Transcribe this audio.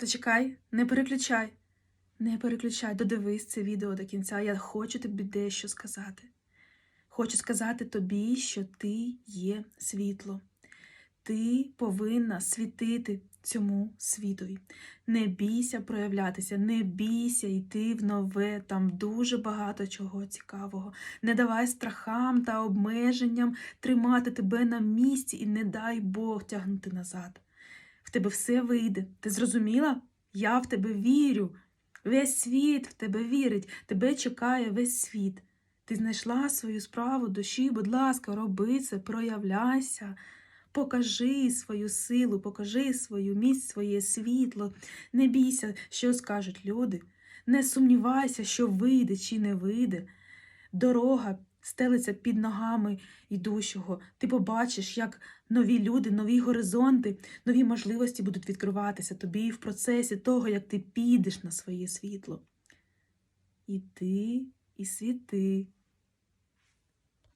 Зачекай, не переключай. Не переключай, додивись це відео до кінця. Я хочу тобі дещо сказати. Хочу сказати тобі, що ти є світло. Ти повинна світити цьому світові. Не бійся проявлятися, не бійся йти в нове, там дуже багато чого цікавого. Не давай страхам та обмеженням тримати тебе на місці і не дай Бог тягнути назад. В тебе все вийде. Ти зрозуміла? Я в тебе вірю. Весь світ в тебе вірить, тебе чекає весь світ. Ти знайшла свою справу душі, будь ласка, роби це, проявляйся, покажи свою силу, покажи свою міць, своє світло. Не бійся, що скажуть люди. Не сумнівайся, що вийде чи не вийде. Дорога стелиться під ногами ідущого. Ти побачиш, як нові люди, нові горизонти, нові можливості будуть відкриватися тобі в процесі того, як ти підеш на своє світло. Ти, і світи,